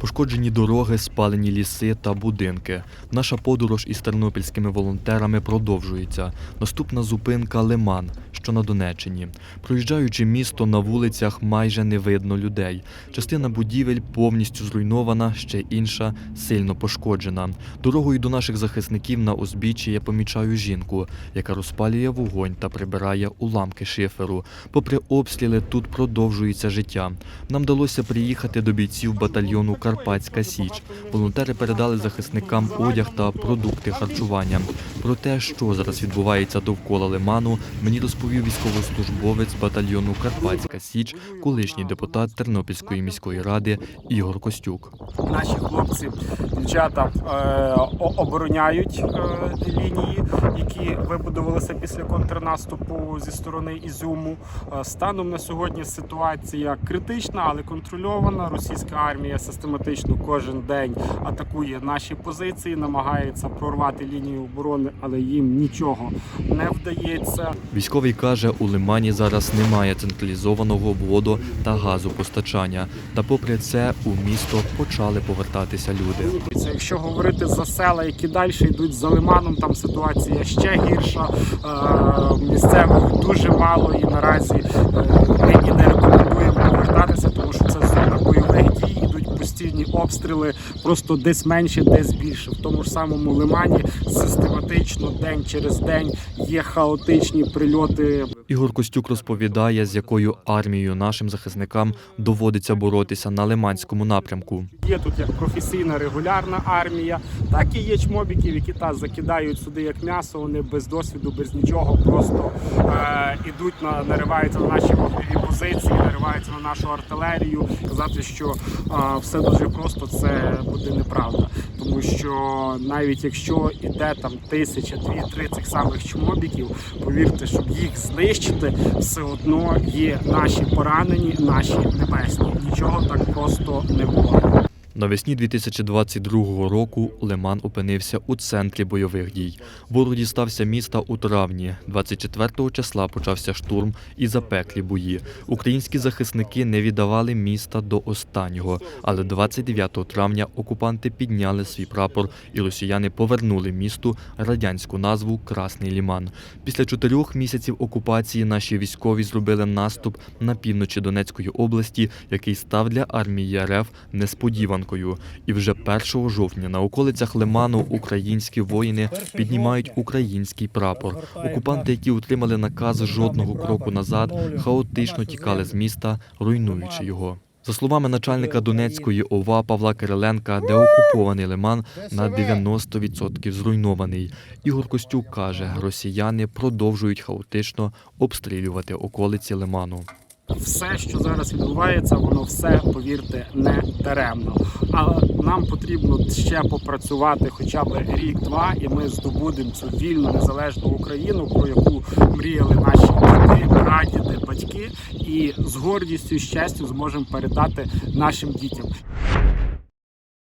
Пошкоджені дороги, спалені ліси та будинки. Наша подорож із тернопільськими волонтерами продовжується. Наступна зупинка Лиман, що на Донеччині. Проїжджаючи місто на вулицях, майже не видно людей. Частина будівель повністю зруйнована, ще інша сильно пошкоджена. Дорогою до наших захисників на узбіччі я помічаю жінку, яка розпалює вогонь та прибирає уламки шиферу. Попри обстріли, тут продовжується життя. Нам вдалося приїхати до бійців батальйону Карпатська Січ. Волонтери передали захисникам одяг та продукти харчування. Про те, що зараз відбувається довкола лиману, мені розповів військовослужбовець батальйону Карпатська Січ, колишній депутат Тернопільської міської ради Ігор Костюк. Наші хлопці, дівчата е, обороняють е, лінії, які вибудувалися після контрнаступу зі сторони Ізюму. Е, станом на сьогодні ситуація критична, але контрольована. Російська армія систематично кожен день атакує наші позиції, намагається прорвати лінію оборони, але їм нічого не вдається. Військовий каже, у лимані зараз немає централізованого воду та газопостачання. Та попри це у місто почали повертатися люди. Якщо говорити за села, які далі йдуть за лиманом, там ситуація ще гірша. Е, Місцевих дуже мало і наразі е, ми і не рекомендуємо повертатися, тому що це зона бойових дій, ідуть постійні обстріли, просто десь менше, десь більше. В тому ж самому лимані систематично день через день є хаотичні прильоти. Ігор Костюк розповідає, з якою армією нашим захисникам доводиться боротися на лиманському напрямку. Є тут як професійна регулярна армія, так і є чмобіків, які та закидають сюди як м'ясо. Вони без досвіду, без нічого, просто е, ідуть на нариваються на наші вогневі позиції, нариваються на нашу артилерію. Казати, що е, все дуже просто, це буде неправда. Тому що навіть якщо іде там тисяча, дві, три цих самих чмобіків, повірте, щоб їх знищити, все одно є наші поранені, наші небесні. Нічого так просто не буває. Навесні 2022 року Лиман опинився у центрі бойових дій. Ворог дістався міста у травні. 24 числа почався штурм і запеклі бої. Українські захисники не віддавали міста до останнього, але 29 травня окупанти підняли свій прапор, і росіяни повернули місту радянську назву Красний Ліман. Після чотирьох місяців окупації наші військові зробили наступ на півночі Донецької області, який став для армії РФ несподіванкою. І вже 1 жовтня на околицях Лиману українські воїни піднімають український прапор. Окупанти, які отримали наказ жодного кроку назад, хаотично тікали з міста, руйнуючи його. За словами начальника Донецької ОВА Павла Кириленка, де окупований Лиман на 90% зруйнований. Ігор Костюк каже, росіяни продовжують хаотично обстрілювати околиці Лиману. Все, що зараз відбувається, воно все, повірте, не даремно. Але нам потрібно ще попрацювати хоча б рік-два, і ми здобудемо цю вільну незалежну Україну, про яку мріяли наші діти, прадіди, батьки, і з гордістю і щастю зможемо передати нашим дітям.